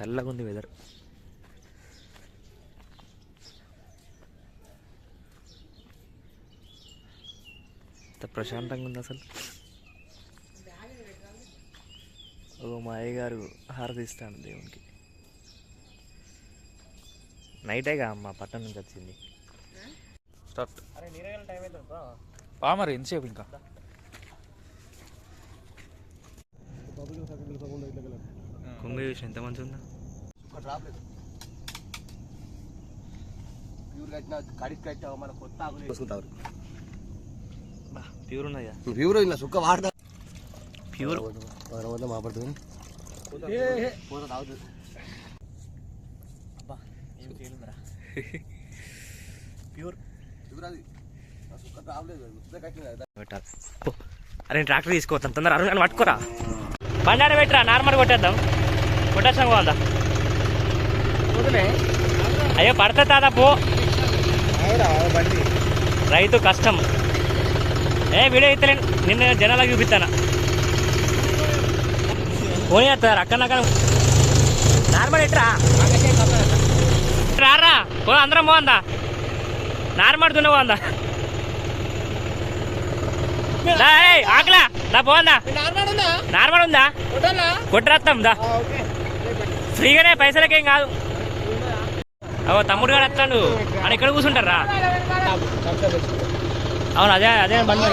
చల్లగా ఉంది వెదర్ ఎంత ప్రశాంతంగా ఉంది అసలు. ఓ మా అయ్య గారు హారతి ఇస్తాను దేవునికి నైటేగా అమ్మ పట్టణం నుంచి వచ్చింది. స్టార్ట్. బా మరి ఎంతసేపు ఇంకా? కుంగ చూసి ఎంత మంచి ఉందా? ప్యూర్ కట్టిన కడిగి కట్టావు మన కొత్త ఆకులు వేసుకుంటారు ప్యూర్ ఉన్నదా ప్యూర్ ఇలా సుక్క వాడతా. ప్యూర్? వద్ద మాపడుతుంది పోతా తాగుతుంది ఏం తేలిందిరా ప్యూర్. అది. అరే ట్రాక్టర్ తీసుకోవద్దాం తొందర అరుణ్ పట్టుకోరా. బండాడ పెట్టరా? నార్మల్ కొట్టేద్దాం. కొట్టేసాం పోదా అయ్యో పడతా తాదా పో. రైతు కష్టం. ఏ వీడియో ఇస్తలేను నిన్న జనాలకు చూపిస్తాను? పోనీ వస్తారు అక్కడ అక్కడ నార్మల్ ఎట్రా రారా. పో అందరం పోందా నార్మల్ దున్న పోందా ఆకలా. దా పోందా నార్మల్ ఉందా? కొట్టరత్తాం దా. ఫ్రీగానే పైసలకేం కాదు. తమ్ముడు గారు వస్తాడు అని ఇక్కడ కూర్చుంటారా అవును అదే అదే బండి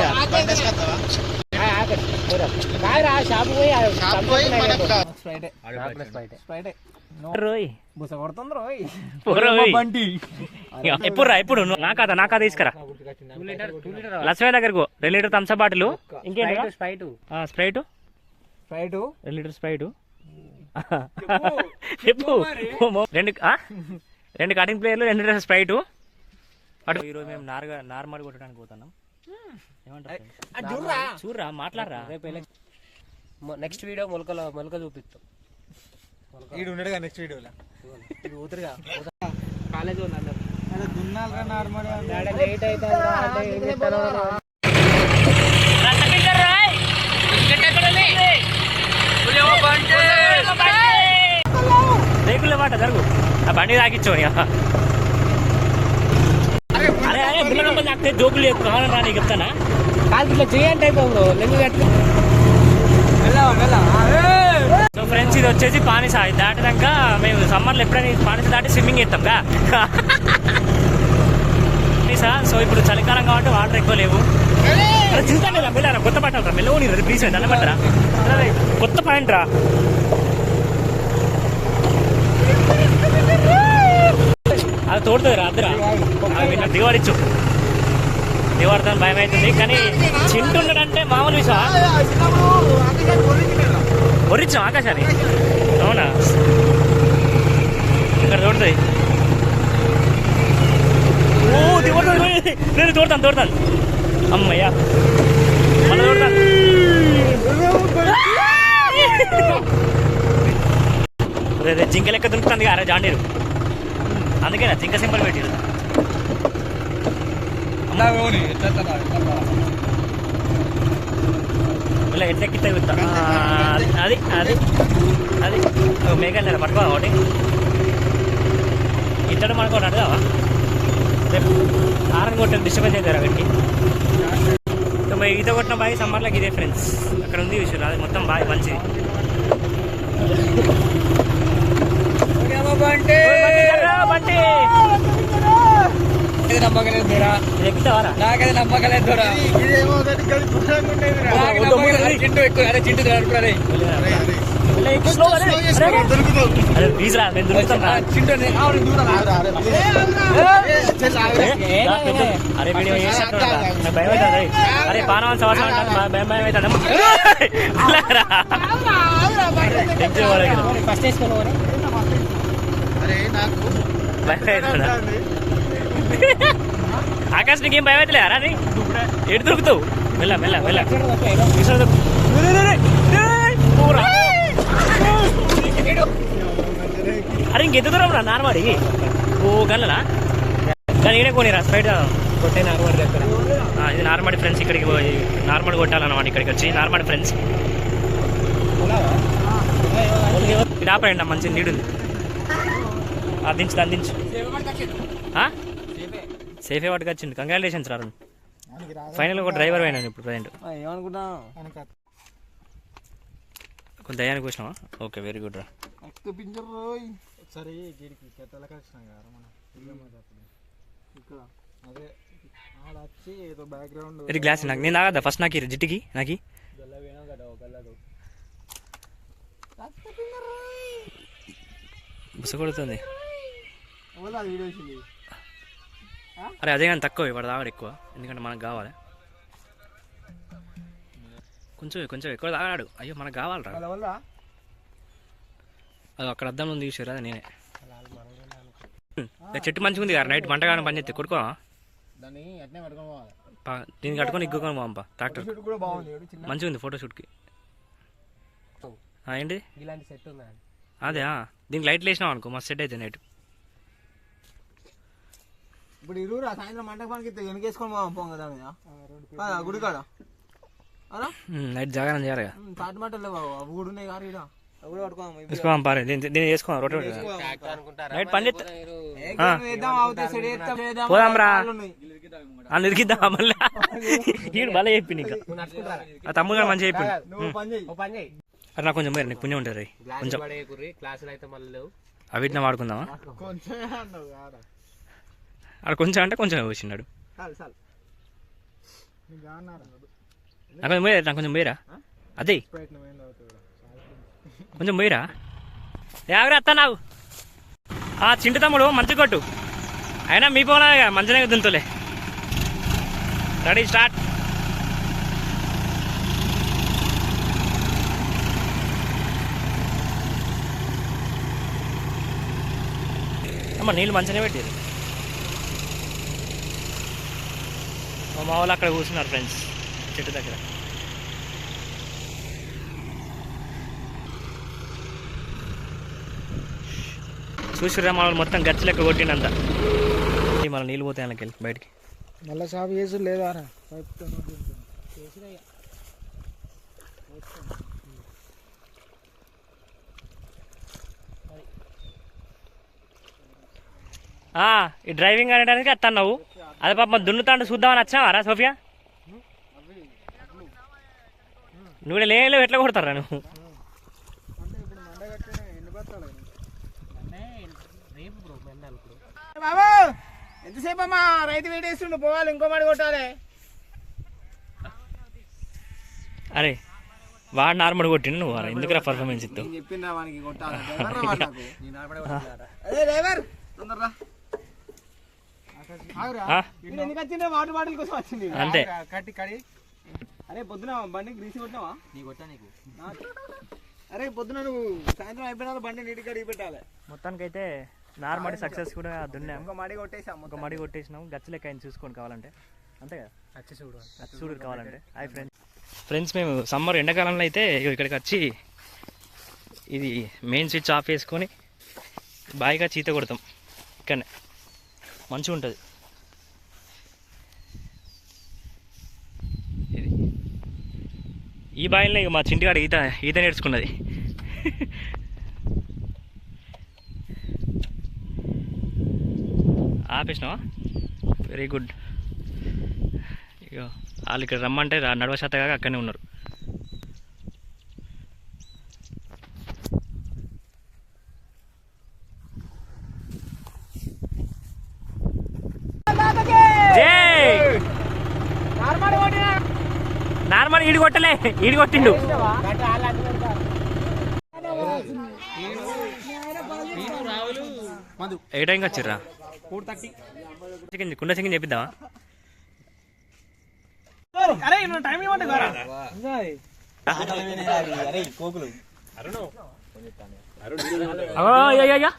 ఎప్పుడు రా ఎప్పుడు? నా కాదా నా కాదా తీసుకురా. లక్ష్మీ దగ్గరకు రెండు లీటర్ థమ్స్ బాటిల్. ఇంకేంటి స్ప్రైట్ స్ప్రైట్. స్ప్రైట్ రెండు లీటర్ స్ప్రైట్. చెప్పు. రెండు? రెండు కటింగ్ ప్లేయర్లు రెండు లీటర్ స్ప్రైట్ అటు ఈరోజు మేము నార్గా నార్మల్ కొట్టడానికి పోతున్నాం. ఏమంటారు చూడరా? మాట్లాడరా? నెక్స్ట్ వీడియో మొలకల మొలక చూపిస్తాం. ఈడు ఉన్నాడుగా నెక్స్ట్ వీడియోలో ఇది ఊతురుగా కాలేజ్ దున్నాలరా నార్మల్ లేట్ అయితే అంటే ఏం చెప్తానో రేకుల మాట జరుగు ఆ బండి ఇక. అరే అరే బుల్లగంప తాకితే జోకులు ఎక్కువ కావాలని రా నీకు చెప్తానా? కాదు ఇట్లా చేయండి అయిపోయి బ్రో లెంగు కట్టు సో ఫ్రెండ్స్ ఇది వచ్చేసి పానిస. ఇది దాటినాక మేము సమ్మర్లో ఎప్పుడైనా పానిస దాటి స్విమ్మింగ్ చేస్తాం. కా పానిస సో ఇప్పుడు చలికాలం కాబట్టి వాటర్ ఎక్కువ లేవు. చూస్తాను రా వెళ్ళారా కొత్త బట్టలు రా మెల్లవు నీ ప్లీజ్ దండ పట్టరా. అరే, కొత్త పాయింట్ రా. తోడుతుంది రా నిన్న విన్న దివాడిచ్చు దివాడితో భయం అవుతుంది కానీ చింటుండడంటే మామూలు విషయం. ఒరిచ్చాం ఆకాశాన్ని. అవునా? ఇక్కడ తోడుతుంది. ఓ దిగుతుంది నేను తోడతాను తోడతాను. అమ్మయ్యా. మళ్ళీ తోడతాను. రే, రే, దుంకుతుంది కదా జాండీరు. అందుకేనా జింక సింబల్ పెట్టిరు. ఇలా ఎట్లెక్కితే అది అది అది. మేఘాలు పట్టుకో ఒకటి. ఇద్దరు మనకు అడగావా రేపు హారన్ కొట్టిన డిస్టర్బెన్స్ అవుతారా మరి ఈత కొట్టిన బావి సమ్మర్లోకి ఇదే ఫ్రెండ్స్ అక్కడ ఉంది విషయం అది మొత్తం బావి మంచిది. బంటి నమ్మకలేదు ఇది ఎక్కుతావారా నాకైతే నమ్మకలేదు దూరా చింటూ ఎక్కువ అరే చింటూ అరే అరే ప్లీజ్ రా నేను దొరుకుతాను రా చింటూ అరే వీడియో చేసినట్టు రా. నాకు భయం పానవాన్ సంవత్సరం భయం. ఫస్ట్ వేసుకోవాలి అవుతుందా? ఆకాశ్ నీకేం. భయం అవుతలే రా నీ. ఎటు దొరుకుతావు? రే, రే, పోరా. అరే ఇంకెంత దూరం రా నార్మడి ఓ గల్లనా కానీ ఈడే కొనిరా స్పైట్ కొట్టే నార్మల్ దగ్గర. ఇది నార్మల్ ఫ్రెండ్స్ ఇక్కడికి పోయి నార్మల్ కొట్టాలన్నమాట ఇక్కడికి వచ్చి నార్మల్ ఫ్రెండ్స్. ఇది ఆపండి మంచి నీడు ఉంది అది దించు దాన్ని దించు ఆ? సేఫే వాటికి వచ్చిండు కంగ్రాచులేషన్స్ రారు ఫైనల్ ఒక డ్రైవర్ అయినాను ఇప్పుడు ప్రజెంట్ ఏమనుకుంటా కొంత దయానికి వచ్చినావా ఓకే వెరీ గుడ్ రా. గీడికి వచ్చినాం కదా మనం. ఇక్కడ. అదే ఇది గ్లాస్ నాకు. నేను తాగద్దా? ఫస్ట్ నాకు ఇరు జిట్టుకి నాకు? బుస కొడుతుంది. అరే అదే కానీ తక్కువ వాడు తాగడు ఎక్కువ. ఎందుకంటే మనకు కావాలి. కొంచెం కొంచెం ఎక్కువ తాగాడు అయ్యో మనకు కావాలరా. అది అక్కడ అద్దం ఉంది చూసారా అది నేనే. చెట్టు మంచిగా ఉంది కదా నైట్ మంటగానే పని చేస్తే కొడుకో దాన్ని కట్టుకొని ఇగ్గుకొని పోంపా ట్రాక్టర్. మంచిగా ఉంది ఫోటోషూట్కి. ఏంటి? అదే ఆ, దీనికి లైట్లు వేసినాం అనుకో మస్తు సెట్ అయితే నైట్. ఇప్పుడు ఇరువురా సాయంత్రం మంటపానికి వెనకేసుకొని పోదాం పోం కదా మీద. కాదా, గుడి కాడ. అలా నైట్ జాగారం చేయాలి తాటి మాటలు లేవు అవి కూడా ఉన్నాయి కానీ ఈడ. అవి కూడా. తీసుకోవాలి పారే. దీన్ని వేసుకోవాలి రోడ్డు అనుకుంటారా? నైట్ పని పోదాం రా. ఉన్నాయి. మళ్ళీ. ఈడు భలే చెప్పింది ఇంకా. నువ్వు నడుచుకుంటారా? ఆ తమ్ముడు గారు మంచిగా కొంచెం మీరు నీకు పుణ్యం ఉంటుంది కొంచెం. పడే కుర్రి క్లాసులు అయితే మళ్ళీ లేవు. అవిటిని వాడుకుందామా. అక్కడ కొంచెం అంటే కొంచెం నీకు నాకు కొంచెం పోయిరా నాకు కొంచెం పోయిరా. అదే. కొంచెం పోయిరా. ఎవరు అత్త నాకు ఆ చింటి తమ్ముడు మంచి కొట్టు. అయినా మీ పోనా మంచిగా దుంతులే. Ready start. అమ్మ నీళ్ళు మంచిగా పెట్టారు మా వాళ్ళు అక్కడ కూర్చున్నారు ఫ్రెండ్స్ చెట్టు దగ్గర. చూసిరా మన మొత్తం గచ్చి లెక్క కొట్టినంత మన నీళ్ళు పోతాయి అందులోకి వెళ్ళి బయటికి. మళ్ళీ షాప్ చేసి లేదా ఈ డ్రైవింగ్ అనడానికి వస్తున్నావు అదే పాప దున్నుతాండు చూద్దామని వచ్చినావా సోఫియా? నువ్వు లేవు ఎట్లా కొడతారా నువ్వు? బాబు ఎంతసేపు అమ్మా రైతు వెయిట్ చేస్తుండు పోవాలి ఇంకో మాడి కొట్టాలి. అరే వాడు నార్మల్ కొట్టిండు నువ్వు అరే ఎందుకురా పర్ఫార్మెన్స్ ఇస్తావు వానికి కొట్టాలి. అదే డ్రైవర్ తొందరరా. ఎందుకు వచ్చిండే? వాటర్ బాటిల్ కోసం వచ్చింది అంతే. కట్టి కడి. అరే పొద్దున బండి గ్రీసి కొట్టినావా? నీ కొట్టా నీకు. అరే పొద్దున నువ్వు సాయంత్రం అయిపోయిన బండి నీటి కడిగి పెట్టాలి. మొత్తానికైతే నార్మల్ సక్సెస్ కూడా దున్నాం. ఇంకో మడి కొట్టేసాం ఒక మడి కొట్టేసినాం. గచ్చి లెక్క ఆయన చూసుకోండి కావాలంటే. అంతే కదా? వచ్చి చూడు. గచ్చి చూడు కావాలంటే. Hi friends. ఫ్రెండ్స్ మేము సమ్మర్ ఎండాకాలంలో అయితే ఇక్కడికి వచ్చి ఇది మెయిన్ స్విచ్ ఆఫ్ చేసుకొని బాయిగా చీత కొడతాం. ఇక్కడనే. మంచిగా ఉంటుంది ఇది. ఈ బాయిల్నే ఇక మా చింటికాడ ఈత ఈత నేర్చుకున్నది. ఆపేసినావా? వెరీ గుడ్ ఇక వాళ్ళు ఇక్కడ రమ్మంటే నడవ శాతం కాక అక్కడనే ఉన్నారు. నార్మల్ ఈడు కొట్టలే ఈడు కొట్టిండు. ఏ టైంకి వచ్చిర్రా? ఫోర్ థర్టీ చికెన్ కుండ చికెన్ చెప్పిద్దామా అరే టైం ఇవ్వండి అయ్యో, అయ్యో.